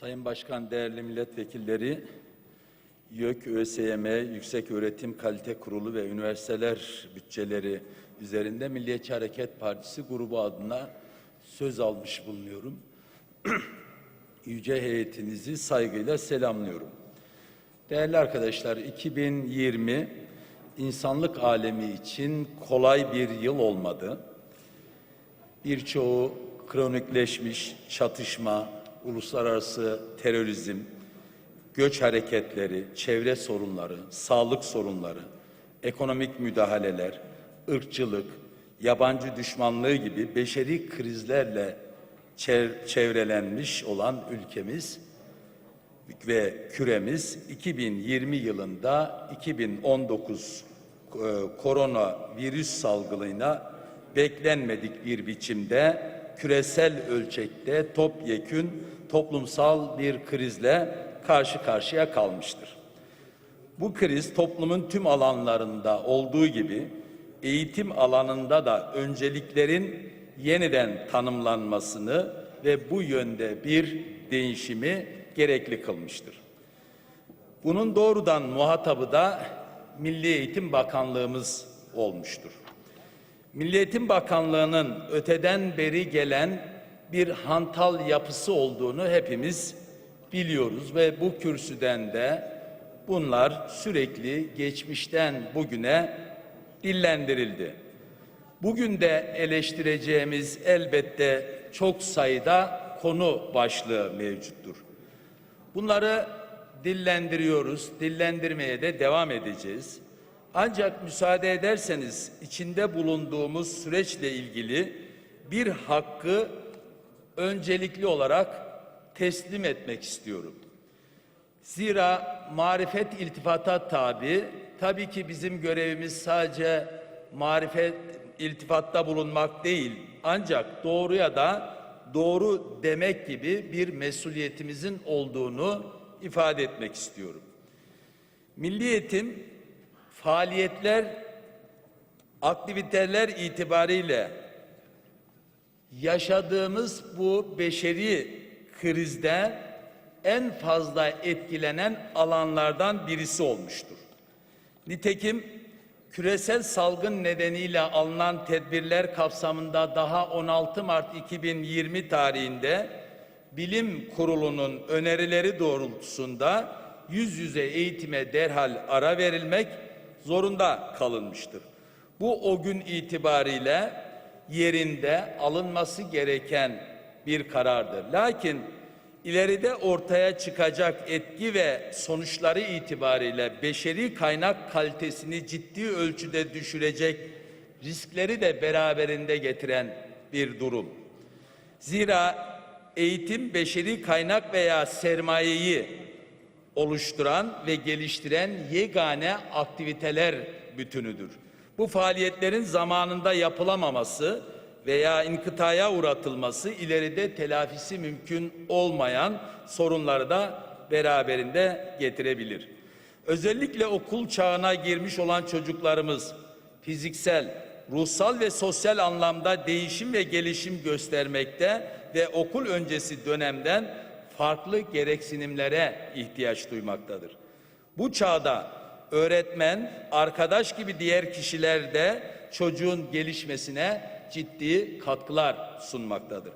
Sayın Başkan, değerli milletvekilleri, YÖK, ÖSYM, Yüksek Öğretim Kalite Kurulu ve üniversiteler bütçeleri üzerinde Milliyetçi Hareket Partisi grubu adına söz almış bulunuyorum. Yüce heyetinizi saygıyla selamlıyorum. Değerli arkadaşlar, 2020 insanlık alemi için kolay bir yıl olmadı. Birçoğu kronikleşmiş çatışma, uluslararası terörizm, göç hareketleri, çevre sorunları, sağlık sorunları, ekonomik müdahaleler, ırkçılık, yabancı düşmanlığı gibi beşeri krizlerle çev- çevrelenmiş olan ülkemiz ve küremiz 2020 yılında 2019 e, korona virüs salgınıyla beklenmedik bir biçimde küresel ölçekte topyekün toplumsal bir krizle karşı karşıya kalmıştır. Bu kriz toplumun tüm alanlarında olduğu gibi eğitim alanında da önceliklerin yeniden tanımlanmasını ve bu yönde bir değişimi gerekli kılmıştır. Bunun doğrudan muhatabı da Milli Eğitim Bakanlığımız olmuştur. Milli Eğitim Bakanlığı'nın öteden beri gelen bir hantal yapısı olduğunu hepimiz biliyoruz ve bu kürsüden de bunlar sürekli geçmişten bugüne dillendirildi. Bugün de eleştireceğimiz elbette çok sayıda konu başlığı mevcuttur. Bunları dillendiriyoruz, dillendirmeye de devam edeceğiz. Ancak müsaade ederseniz içinde bulunduğumuz süreçle ilgili bir hakkı öncelikli olarak teslim etmek istiyorum. Zira marifet iltifata tabi, tabii ki bizim görevimiz sadece marifet iltifatta bulunmak değil, ancak doğruya da doğru demek gibi bir mesuliyetimizin olduğunu ifade etmek istiyorum. Milli eğitim faaliyetler, aktiviteler itibariyle yaşadığımız bu beşeri krizde en fazla etkilenen alanlardan birisi olmuştur. Nitekim küresel salgın nedeniyle alınan tedbirler kapsamında daha 16 Mart 2020 tarihinde Bilim Kurulu'nun önerileri doğrultusunda yüz yüze eğitime derhal ara verilmek zorunda kalınmıştır. Bu o gün itibariyle yerinde alınması gereken bir karardır. Lakin ileride ortaya çıkacak etki ve sonuçları itibariyle beşeri kaynak kalitesini ciddi ölçüde düşürecek riskleri de beraberinde getiren bir durum. Zira eğitim beşeri kaynak veya sermayeyi oluşturan ve geliştiren yegane aktiviteler bütünüdür. Bu faaliyetlerin zamanında yapılamaması veya inkıtaya uğratılması ileride telafisi mümkün olmayan sorunları da beraberinde getirebilir. Özellikle okul çağına girmiş olan çocuklarımız fiziksel, ruhsal ve sosyal anlamda değişim ve gelişim göstermekte ve okul öncesi dönemden farklı gereksinimlere ihtiyaç duymaktadır. Bu çağda öğretmen, arkadaş gibi diğer kişiler de çocuğun gelişmesine ciddi katkılar sunmaktadır.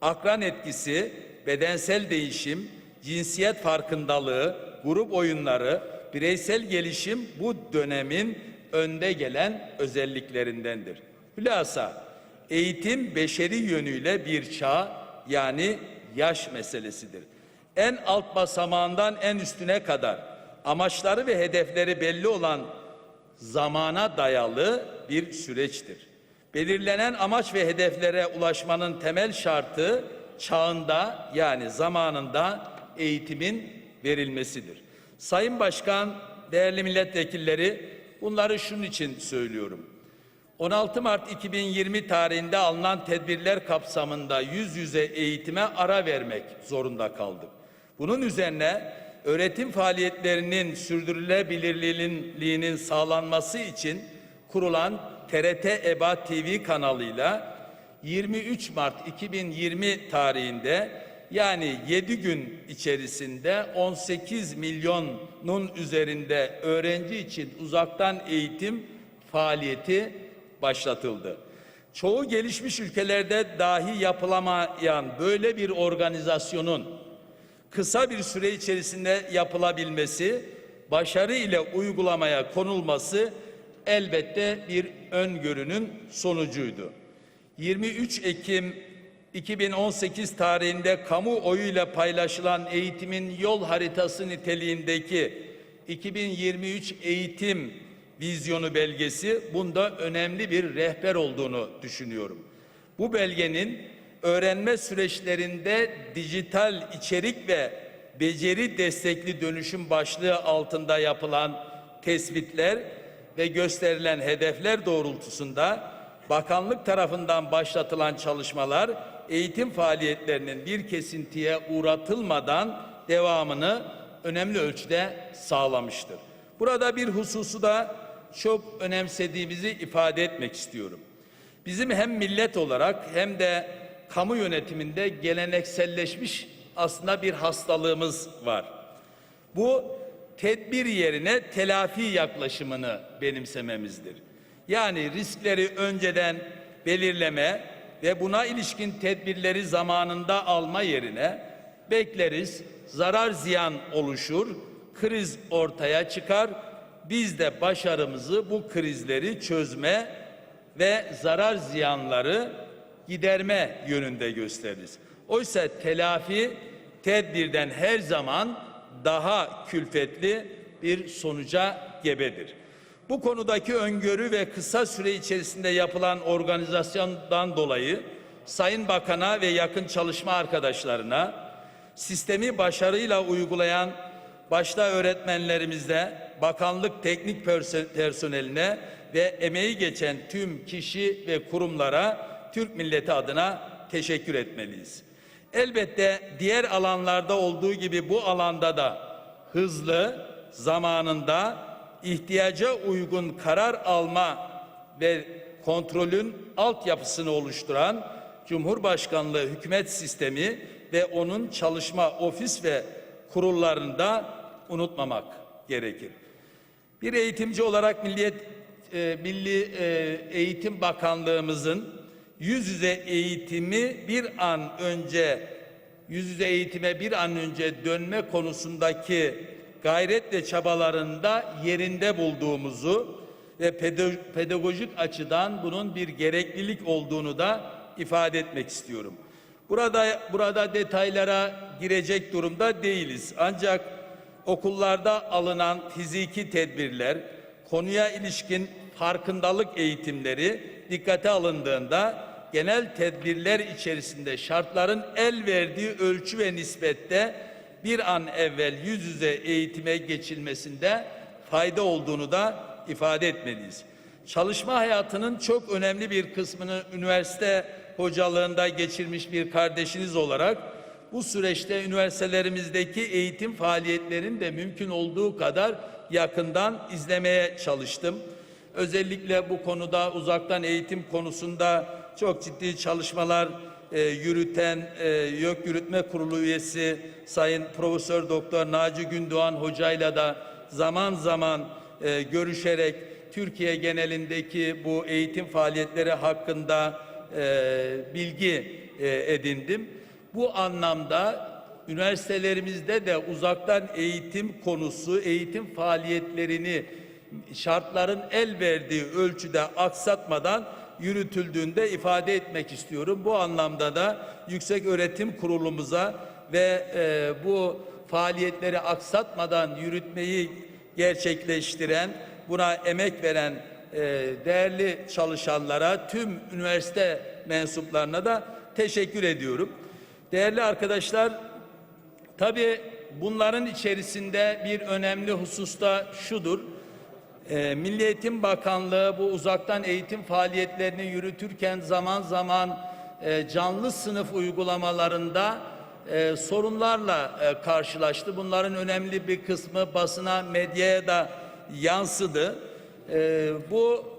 Akran etkisi, bedensel değişim, cinsiyet farkındalığı, grup oyunları, bireysel gelişim bu dönemin önde gelen özelliklerindendir. Hülasa eğitim beşeri yönüyle bir çağ yani yaş meselesidir. En alt basamağından en üstüne kadar amaçları ve hedefleri belli olan zamana dayalı bir süreçtir. Belirlenen amaç ve hedeflere ulaşmanın temel şartı çağında yani zamanında eğitimin verilmesidir. Sayın Başkan, değerli milletvekilleri bunları şunun için söylüyorum. 16 Mart 2020 tarihinde alınan tedbirler kapsamında yüz yüze eğitime ara vermek zorunda kaldık. Bunun üzerine öğretim faaliyetlerinin sürdürülebilirliğinin sağlanması için kurulan TRT EBA TV kanalıyla 23 Mart 2020 tarihinde yani 7 gün içerisinde 18 milyonun üzerinde öğrenci için uzaktan eğitim faaliyeti başlatıldı. Çoğu gelişmiş ülkelerde dahi yapılamayan böyle bir organizasyonun kısa bir süre içerisinde yapılabilmesi, başarı ile uygulamaya konulması elbette bir öngörünün sonucuydu. 23 Ekim 2018 tarihinde kamuoyuyla paylaşılan eğitimin yol haritası niteliğindeki 2023 eğitim vizyonu belgesi bunda önemli bir rehber olduğunu düşünüyorum. Bu belgenin öğrenme süreçlerinde dijital içerik ve beceri destekli dönüşüm başlığı altında yapılan tespitler ve gösterilen hedefler doğrultusunda bakanlık tarafından başlatılan çalışmalar eğitim faaliyetlerinin bir kesintiye uğratılmadan devamını önemli ölçüde sağlamıştır. Burada bir hususu da çok önemsediğimizi ifade etmek istiyorum. Bizim hem millet olarak hem de kamu yönetiminde gelenekselleşmiş aslında bir hastalığımız var. Bu tedbir yerine telafi yaklaşımını benimsememizdir. Yani riskleri önceden belirleme ve buna ilişkin tedbirleri zamanında alma yerine bekleriz, zarar ziyan oluşur, kriz ortaya çıkar. Biz de başarımızı bu krizleri çözme ve zarar ziyanları giderme yönünde gösteririz. Oysa telafi tedbirden her zaman daha külfetli bir sonuca gebedir. Bu konudaki öngörü ve kısa süre içerisinde yapılan organizasyondan dolayı Sayın Bakan'a ve yakın çalışma arkadaşlarına sistemi başarıyla uygulayan başta öğretmenlerimizde bakanlık teknik perso- personeline ve emeği geçen tüm kişi ve kurumlara Türk milleti adına teşekkür etmeliyiz. Elbette diğer alanlarda olduğu gibi bu alanda da hızlı, zamanında ihtiyaca uygun karar alma ve kontrolün altyapısını oluşturan Cumhurbaşkanlığı hükümet sistemi ve onun çalışma ofis ve kurullarında unutmamak gerekir. Bir eğitimci olarak Milliyet e, Milli e, Eğitim Bakanlığımızın yüz yüze eğitimi bir an önce yüz yüze eğitime bir an önce dönme konusundaki gayret ve çabalarında yerinde bulduğumuzu ve pedagojik açıdan bunun bir gereklilik olduğunu da ifade etmek istiyorum. Burada burada detaylara girecek durumda değiliz. Ancak okullarda alınan fiziki tedbirler, konuya ilişkin farkındalık eğitimleri dikkate alındığında genel tedbirler içerisinde şartların el verdiği ölçü ve nispette bir an evvel yüz yüze eğitime geçilmesinde fayda olduğunu da ifade etmeliyiz. Çalışma hayatının çok önemli bir kısmını üniversite hocalığında geçirmiş bir kardeşiniz olarak bu süreçte üniversitelerimizdeki eğitim faaliyetlerini de mümkün olduğu kadar yakından izlemeye çalıştım. Özellikle bu konuda uzaktan eğitim konusunda çok ciddi çalışmalar e, yürüten e, YÖK Yürütme Kurulu üyesi Sayın Profesör Doktor Naci Gündoğan hocayla da zaman zaman e, görüşerek Türkiye genelindeki bu eğitim faaliyetleri hakkında e, bilgi e, edindim. Bu anlamda üniversitelerimizde de uzaktan eğitim konusu, eğitim faaliyetlerini şartların el verdiği ölçüde aksatmadan yürütüldüğünde ifade etmek istiyorum. Bu anlamda da Yüksek Öğretim Kurulumuza ve e, bu faaliyetleri aksatmadan yürütmeyi gerçekleştiren, buna emek veren e, değerli çalışanlara, tüm üniversite mensuplarına da teşekkür ediyorum. Değerli arkadaşlar, tabii bunların içerisinde bir önemli husus da şudur. E, Milli Eğitim Bakanlığı bu uzaktan eğitim faaliyetlerini yürütürken zaman zaman e, canlı sınıf uygulamalarında e, sorunlarla e, karşılaştı. Bunların önemli bir kısmı basına, medyaya da yansıdı. E, bu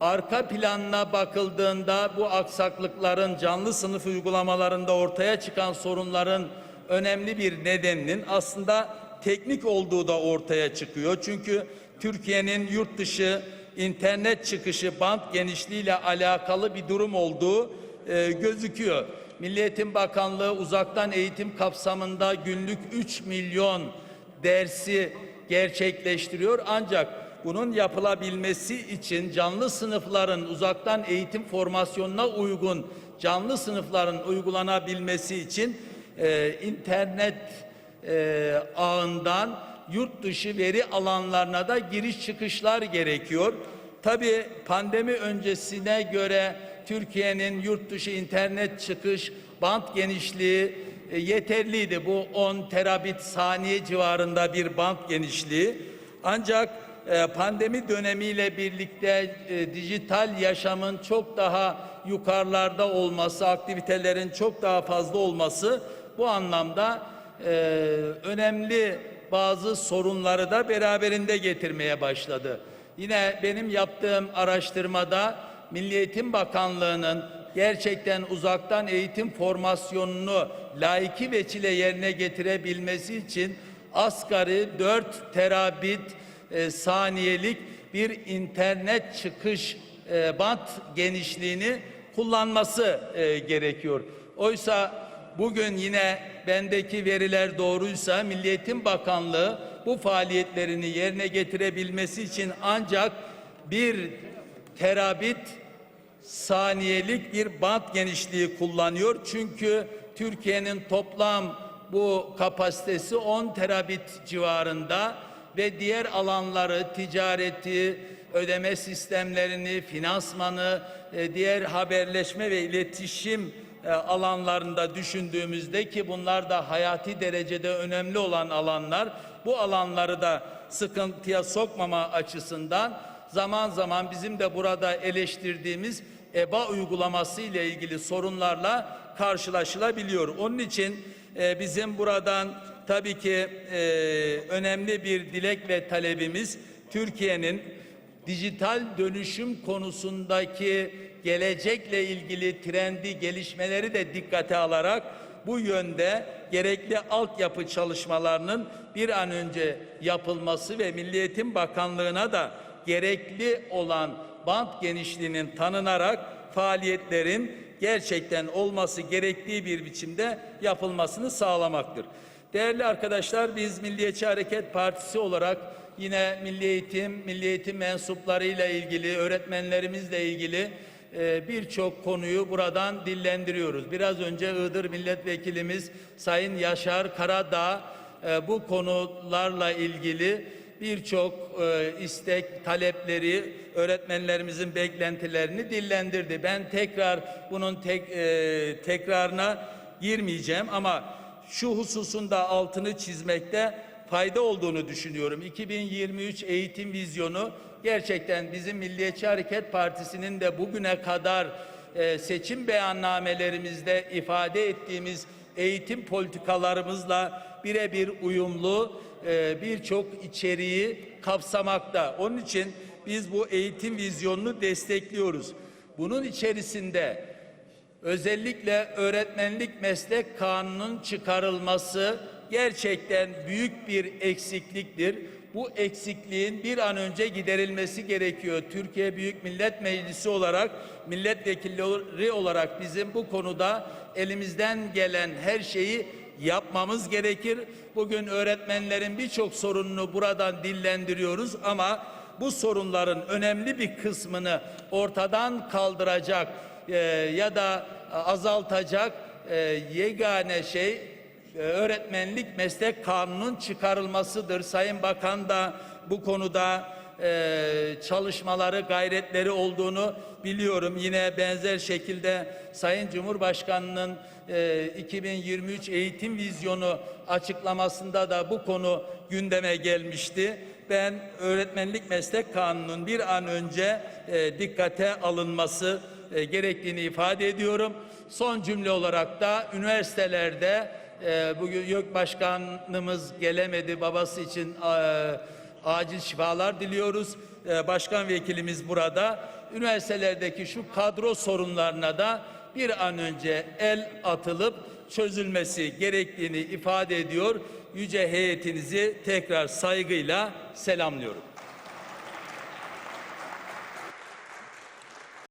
arka planına bakıldığında bu aksaklıkların canlı sınıf uygulamalarında ortaya çıkan sorunların önemli bir nedeninin aslında teknik olduğu da ortaya çıkıyor. Çünkü Türkiye'nin yurt dışı internet çıkışı band genişliğiyle alakalı bir durum olduğu e, gözüküyor. Milli Eğitim Bakanlığı uzaktan eğitim kapsamında günlük 3 milyon dersi gerçekleştiriyor. Ancak bunun yapılabilmesi için canlı sınıfların uzaktan eğitim formasyonuna uygun canlı sınıfların uygulanabilmesi için e, internet e, ağından yurt dışı veri alanlarına da giriş çıkışlar gerekiyor. Tabii pandemi öncesine göre Türkiye'nin yurt dışı internet çıkış band genişliği e, yeterliydi. Bu 10 terabit saniye civarında bir band genişliği. Ancak pandemi dönemiyle birlikte e, dijital yaşamın çok daha yukarılarda olması, aktivitelerin çok daha fazla olması bu anlamda e, önemli bazı sorunları da beraberinde getirmeye başladı. Yine benim yaptığım araştırmada Milli Eğitim Bakanlığı'nın gerçekten uzaktan eğitim formasyonunu layıkı veçile yerine getirebilmesi için asgari 4 terabit e, saniyelik bir internet çıkış e, bant genişliğini kullanması e, gerekiyor. Oysa bugün yine bendeki veriler doğruysa Milli Eğitim Bakanlığı bu faaliyetlerini yerine getirebilmesi için ancak bir terabit saniyelik bir bant genişliği kullanıyor. Çünkü Türkiye'nin toplam bu kapasitesi 10 terabit civarında ve diğer alanları ticareti, ödeme sistemlerini, finansmanı, e, diğer haberleşme ve iletişim e, alanlarında düşündüğümüzde ki bunlar da hayati derecede önemli olan alanlar bu alanları da sıkıntıya sokmama açısından zaman zaman bizim de burada eleştirdiğimiz EBA uygulaması ile ilgili sorunlarla karşılaşılabiliyor. Onun için e, bizim buradan tabii ki e, önemli bir dilek ve talebimiz Türkiye'nin dijital dönüşüm konusundaki gelecekle ilgili trendi gelişmeleri de dikkate alarak bu yönde gerekli altyapı çalışmalarının bir an önce yapılması ve Milli Eğitim Bakanlığı'na da gerekli olan bant genişliğinin tanınarak faaliyetlerin gerçekten olması gerektiği bir biçimde yapılmasını sağlamaktır. Değerli arkadaşlar biz Milliyetçi Hareket Partisi olarak yine milli eğitim, milli eğitim mensuplarıyla ilgili, öğretmenlerimizle ilgili e, birçok konuyu buradan dillendiriyoruz. Biraz önce Iğdır Milletvekilimiz Sayın Yaşar Karadağ e, bu konularla ilgili birçok e, istek, talepleri, öğretmenlerimizin beklentilerini dillendirdi. Ben tekrar bunun tek, tekrarına girmeyeceğim ama şu hususunda altını çizmekte fayda olduğunu düşünüyorum. 2023 eğitim vizyonu gerçekten bizim Milliyetçi Hareket Partisi'nin de bugüne kadar e, seçim beyannamelerimizde ifade ettiğimiz eğitim politikalarımızla birebir uyumlu e, birçok içeriği kapsamakta. Onun için biz bu eğitim vizyonunu destekliyoruz. Bunun içerisinde özellikle öğretmenlik meslek kanunun çıkarılması gerçekten büyük bir eksikliktir. Bu eksikliğin bir an önce giderilmesi gerekiyor. Türkiye Büyük Millet Meclisi olarak, milletvekilleri olarak bizim bu konuda elimizden gelen her şeyi yapmamız gerekir. Bugün öğretmenlerin birçok sorununu buradan dillendiriyoruz ama bu sorunların önemli bir kısmını ortadan kaldıracak e, ya da azaltacak e, yegane şey e, öğretmenlik meslek kanunun çıkarılmasıdır. Sayın Bakan da bu konuda e, çalışmaları, gayretleri olduğunu biliyorum. Yine benzer şekilde Sayın Cumhurbaşkanı'nın e, 2023 eğitim vizyonu açıklamasında da bu konu gündeme gelmişti. Ben öğretmenlik meslek kanunun bir an önce dikkate alınması e, gerektiğini ifade ediyorum. Son cümle olarak da üniversitelerde e, bugün YÖK Başkanımız gelemedi babası için e, acil şifalar diliyoruz. Ee, Başkan vekilimiz burada. Üniversitelerdeki şu kadro sorunlarına da bir an önce el atılıp çözülmesi gerektiğini ifade ediyor. Yüce heyetinizi tekrar saygıyla selamlıyorum.